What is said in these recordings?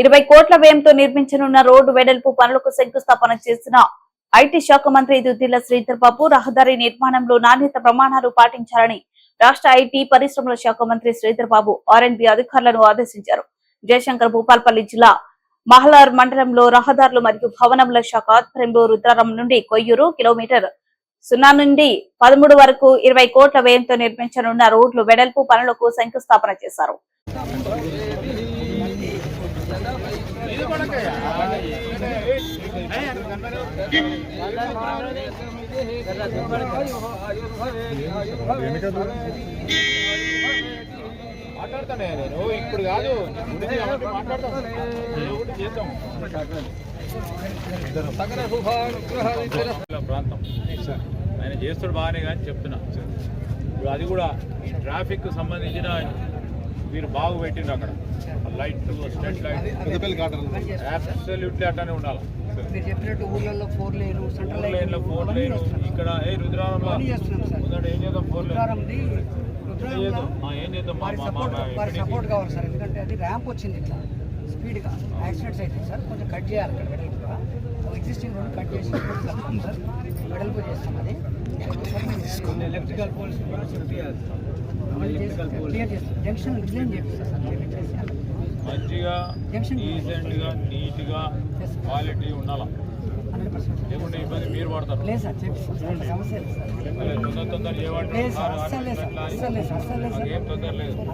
ఇరవై కోట్ల వ్యయంతో నిర్మించనున్న రోడ్డు వెడల్పు పనులకు శంకుస్థాపన చేసిన ఐటీ శాఖ మంత్రి దుద్దిల శ్రీధర్ బాబు రహదారి నిర్మాణంలో నాణ్యత ప్రమాణాలు పాటించాలని రాష్ట్ర ఐటీ పరిశ్రమల శాఖ మంత్రి శ్రీధర్ బాబు ఆర్ఎన్బి అధికారులను ఆదేశించారు. జయశంకర్ భూపాల్పల్లి జిల్లా మహలార్ మండలంలో రహదారులు మరియు భవనముల శాఖ ఆధ్వర్యంలో రుద్రారం నుండి కొయ్యూరు కిలోమీటర్ సున్నా నుండి పదమూడు వరకు ఇరవై కోట్ల వ్యయంతో నిర్మించనున్న రోడ్లు వెడల్పు పనులకు శంకుస్థాపన చేశారు. మాట్లాడతానే నేను ఇప్పుడు కాదు మాట్లాడతాను చేద్దాం ప్రాంతం. ఆయన చేస్తాడు బాగానే కానీ చెప్తున్నా. ఇప్పుడు అది కూడా ఈ ట్రాఫిక్ సంబంధించిన మీరు బాగు పెట్టిండ్రు అక్కడ. Light street light. అబ్సల్యూట్లీ అట్లానే ఉండాలి. మీరు చెప్పినట్టు ఊళ్ళల్లో ఫోర్ లేను సెంట్రల్ ఫోర్ లైన్ ఇక్కడ ఏ రుద్రారంలో ఏం చేద్దాం? ఫోర్ లైన్ ఏం చేద్దాం? వారి సపోర్ట్ వారి కావాలి సార్. ఎందుకంటే అది ర్యాంప్ వచ్చింది ఇట్లా. స్పీడ్గా యాక్సిడెంట్స్ అయితే సార్ కొంచెం కట్ చేయాలి ఎగ్జిస్టింగ్ రోడ్ కట్ చేసి వెడల్పు చేస్తాం అది. ఎలక్ట్రికల్ పోల్స్ క్లియర్ చేస్తాం. జంక్షన్ చేపిస్తాం సార్ చేసి. మంచిగా. డీసెంట్గా నీట్గా. క్వాలిటీ ఉండాలా? లేదు సార్ అంత సమస్య లేదు సార్. లేదు సార్, సార్, అస్సలు లేదు. సార్, అస్సలు లేదు సార్, అస్సలు లేదు సార్. మాకేం తొందర లేదు సార్.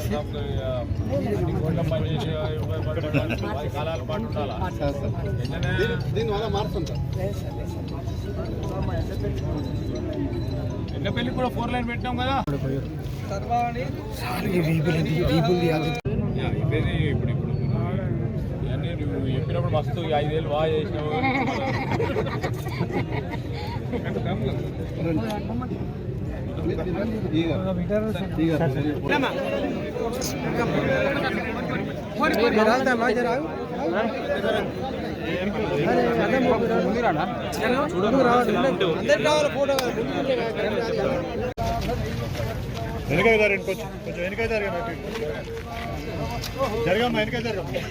సార్. ఎన్న పెళ్ళి కూడా ఫోర్ లైన్ పెట్టినాం కదా. ఇప్పుడు ఇప్పుడు నువ్వు చెప్పినప్పుడు మస్తు ఐదేళ్ళు బాగా చేసినావు వెనక జరగండి కొంచెం కొంచెం వెనక జరగండి జరగమ్మా వెనక జరగమ్మా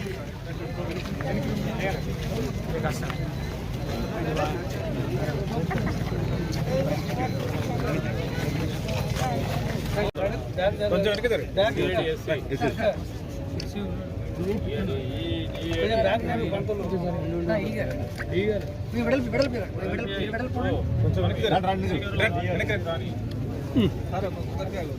కొంచెం వెనక వెడల్పు కొంచెం వెనక పర్వాలేదు